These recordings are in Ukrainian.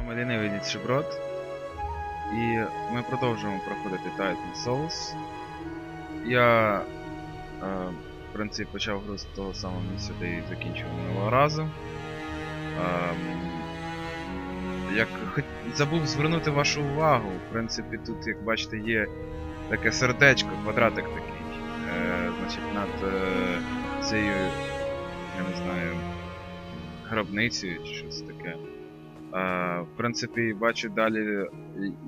вами лінивий Ніцшеброд. І ми продовжуємо проходити Titan Souls. Я, е, в принципі, почав гру з того самого місця, де і закінчив минулого разу. Ем, як хот... забув звернути вашу увагу. В принципі, тут, як бачите, є таке сердечко, квадратик такий. Е, значить, над е, цією, я не знаю, гробницею чи щось таке. А, в принципі, бачу далі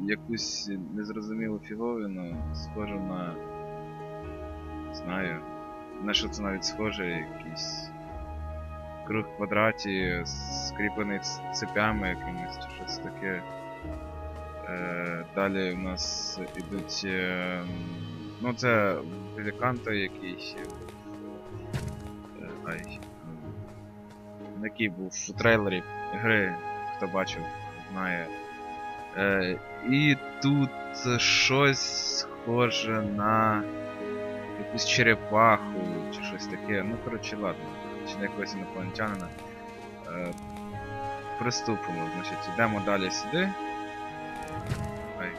якусь незрозумілу фіговину, схожу на. знаю. На що це навіть схоже, якийсь круг в квадраті, скріплений цепями якимись чи щось таке. Е, далі у нас ідуть. Е, ну це великанто якийсь. Е, ай. Який був у трейлері гри, хто бачив, знає. Е, і тут щось схоже на якусь черепаху чи щось таке. Ну, коротше, ладно. Чи на якогось інопланетянина. Е, приступимо, значить, йдемо далі сюди. Ай.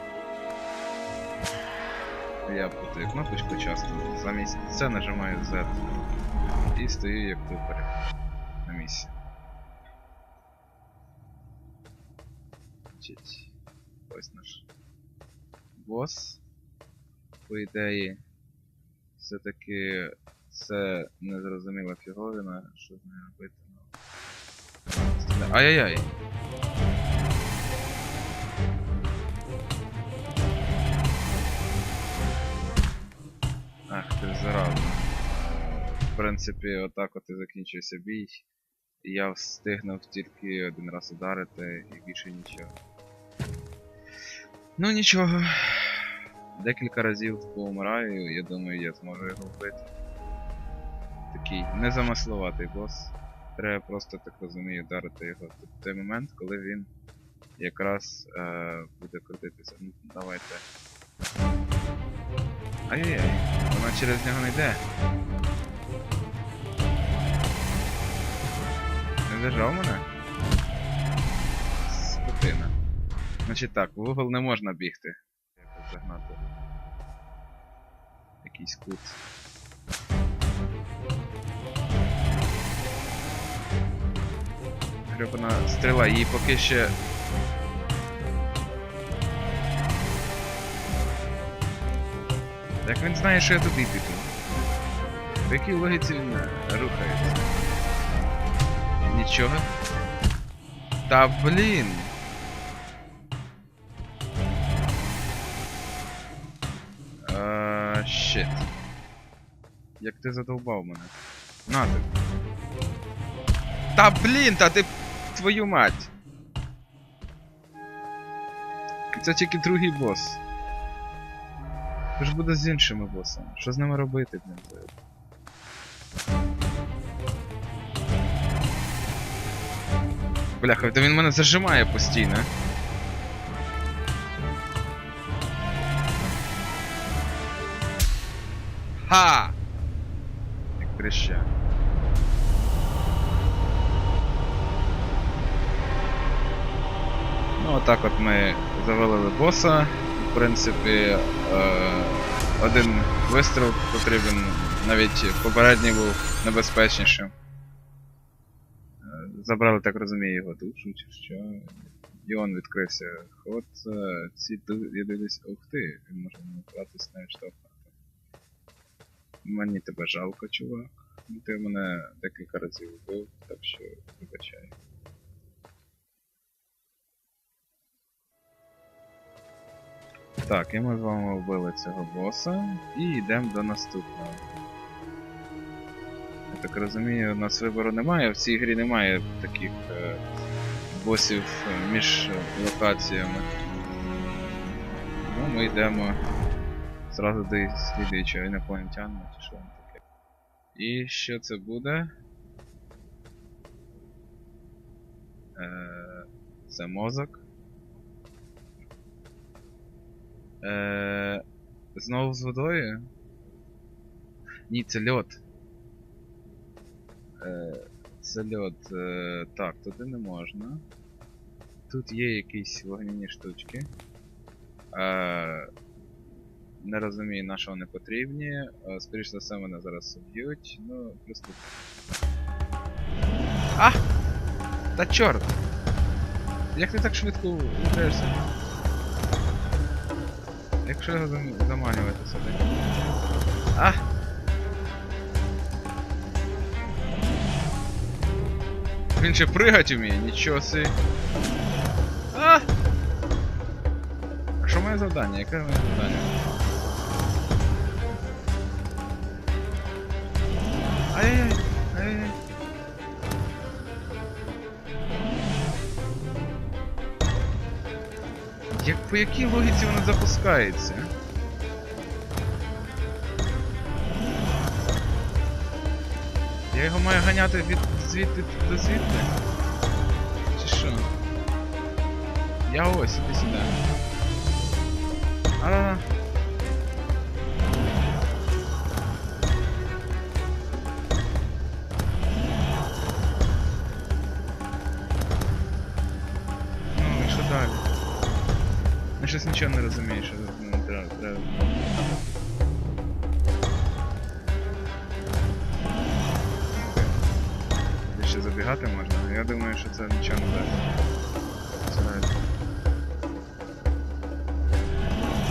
Я путаю кнопочку часто. Замість це нажимаю Z. І стою як тупер Значить, ось наш бос. По ідеї, все-таки це незрозуміла фіговина, що з нею робити. Ай-яй-яй! Ах ти зараза. В принципі, отак от і закінчився бій. І я встигнув тільки один раз ударити і більше нічого. Ну нічого. Декілька разів поумираю, я думаю, я зможу його вбити. Такий незамисловатий бос. Треба просто, так розумію, ударити його в той момент, коли він якраз е, буде крутитися. Ну, давайте. Ай-яй-яй, вона через нього не йде. Не зажав мене? Значить так, в угол не можна бігти. Якось загнати. Якийсь кут. Гребана стріла, її поки ще. Як він знає, що я туди піду? В якій логіці він е, рухається? Нічого. Та блін! Е, щит. Як ти задовбав мене. На ти. Та блін, та ти твою мать. Це тільки другий бос. Що ж буде з іншими босами? Що з ними робити, блін? Бляха, та він мене зажимає постійно. Ха! Як треща. Ну, отак от ми завалили боса. В принципі, е, один вистріл потрібен, навіть попередній був небезпечнішим. Е, Забрали, так розумію, його душу чи що. І он відкрився. От е, ці дивлюсь, ух ти, він може мене братись навіть штовхнути. Мені тебе жалко, чувак. Ну, Ти мене декілька разів вбив, так що вибачай. Так, і ми з вами вбили цього боса і йдемо до наступного. Я так розумію, у нас вибору немає, в цій грі немає таких е, босів е, між локаціями. Ну, ми йдемо зразу до слідуючого інопланетянина чи що там таке. І що це буде? Е, це мозок. Е, знову з водою? Ні, це льод. Е, це льод. Е, так, туди не можна. тут є якісь вогняні штучки. Е, не розумію, на що вони потрібні. Е, скоріш за все, мене зараз уб'ють. Ну, приступ. А! Та чорт! Як ти так швидко удаєшся? Якщо його зам- заманювати сюди. А! Він ще пригать вміє, нічого си. А! А що моє завдання? Яке моє завдання? Ай-яй-яй! Ай-яй-яй! Як по якій логіці воно запускається? Я його маю ганяти від звідти до звідти? Чи що? Я ось, іди сюди. А. щось нічого не розумію, що ще забігати можна? Я думаю, що це нічого не дасть.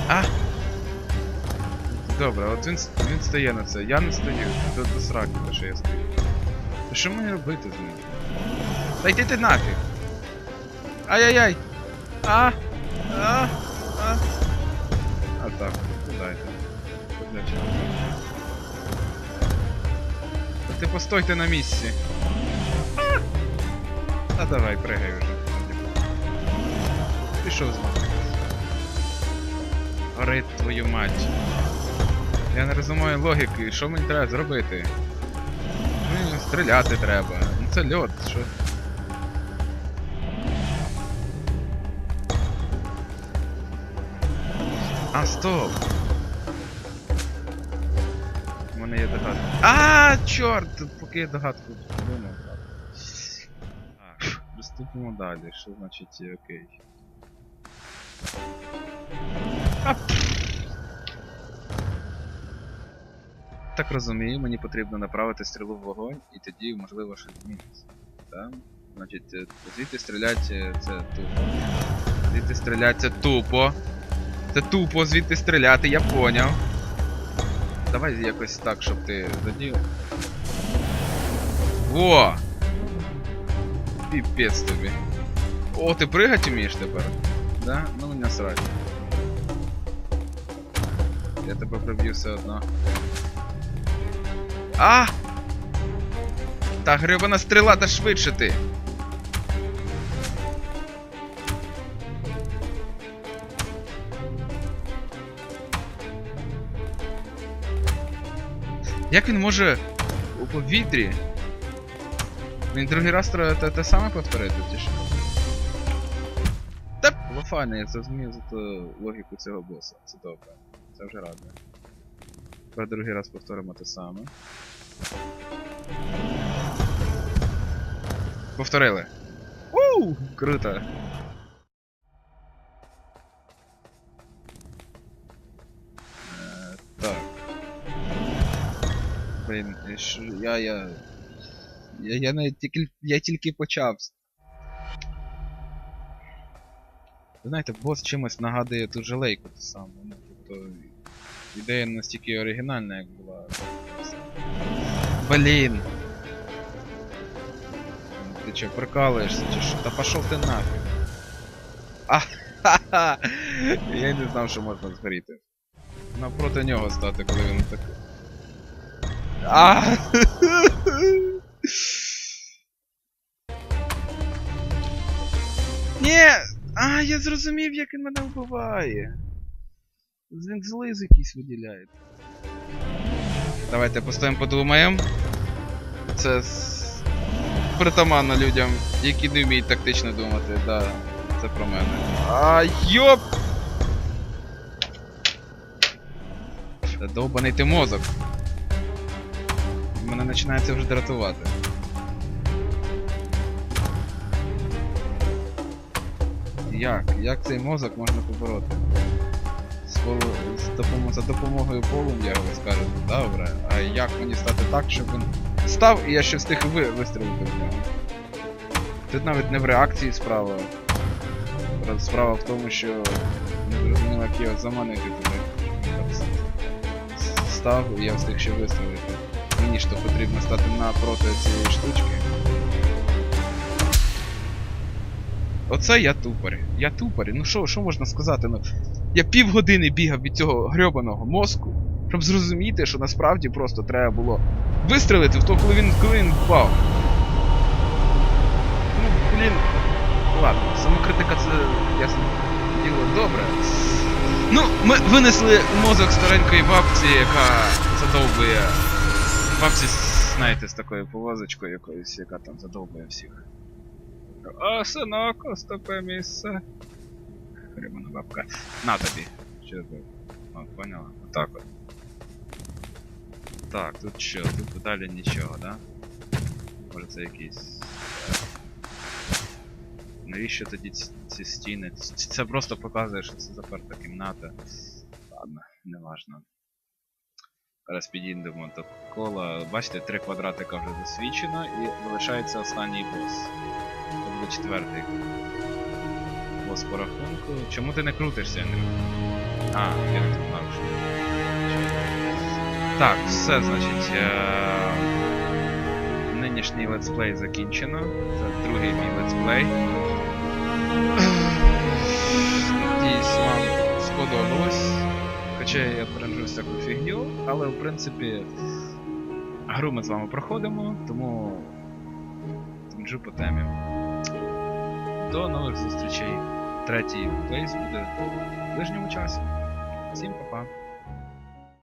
А! Добре, от він, він стає на це. Я не стою. До, до сраки, те, що я стою. Та що мені робити з ним? Та йди ти нафіг! Ай-яй-яй! А! А! Ну дайте. Та Ти постойте на місці. А! А давай, пригай вже. Пішов з вами. Горить твою мать. Я не розумію логіки, що мені треба зробити? Мені стріляти треба. Ну це льот, що. А, стоп! Мене є догадка. А, чорт! Поки я догадку думав. Так, приступимо далі. Що значить окей? А, Так розумію, мені потрібно направити стрілу в вогонь, і тоді, можливо, щось зміниться. Так? Значить, е, звідти стрілять е, це тупо. Звідти стрілять це тупо. Це тупо звідти стріляти, я поняв. Давай якось так, щоб ти задів. Во! Піпець тобі. О, ти пригати вмієш тепер? Да? Ну мені насрать. Я тебе приб'ю все одно. А! Та грибана стріла, та швидше ти! Як він може у повітрі? Він другий раз треба те, те саме повторити, чи що? Та було я зрозумів за ту логіку цього боса. Це добре. Це вже радує. Тепер другий раз повторимо те саме. Повторили. Уу! Круто! Блін, ж- я, я. Я, я навіть тільки. Я тільки почав. Ви знаєте, бос чимось нагадує ту жалейку ту саму. Ну, тобто. Ідея настільки оригінальна, як була. Блін. Ти чо, прикалуєшся чи що? Та пошов ти нафіг. А, ха-ха! Я не знав, що можна згоріти. Навпроти нього стати, коли він так. А! Ні! А, я зрозумів, як він мене вбиває. Він злиз якийсь виділяє. Давайте постоїмо подумаємо. Це притаманно людям, які не вміють тактично думати, да. Це про мене. А, йоп! Довбаний ти мозок. Мене починається вже дратувати. як? Як цей мозок можна побороти? З, допомо- за допомогою полум'я ви скажете, добре. А як мені стати так, щоб він став і я ще встиг ви вистрілити в нього? Тут навіть не в реакції справа. Справа в тому, що не зрозуміло, як його заманити туди. Став і я встиг ще вистрілити. Мені то потрібно стати напроти цієї штучки. Оце я тупорь. Я тупорь. Ну що, що можна сказати? Ну, я півгодини бігав від цього грьобаного мозку, щоб зрозуміти, що насправді просто треба було вистрелити в то, коли він, коли він впав. Ну, блін. Ладно, самокритика це ясне діло добре. Ну, ми винесли мозок старенької бабці, яка задовбує. Бабці, знаєте, з такою повозочкою якоюсь, яка там задовбує всіх. О, синок, таке місце. Грибана бабка. На тобі. Що ти? О, поняла? Отак от. Так, тут що? Тут далі нічого, да? Може це якийсь. е, Навіщо тоді ці, стіни? Це просто показує, що це заперта кімната. Ладно, неважно. Зараз підійдемо до кола. Бачите, три квадратика вже засвічено і залишається останній бос. Це буде четвертий. Бос по рахунку. Чому ти не крутишся, Андрю? А, я не знав, що. Так, все, значить. Е... Нинішній летсплей закінчено. Це другий мій летсплей. Хоча я пережив всяку фігню, але в принципі гру ми з вами проходимо, тому тимджу по темі. До нових зустрічей. Третій фейс буде в ближньому часі. Всім па-па.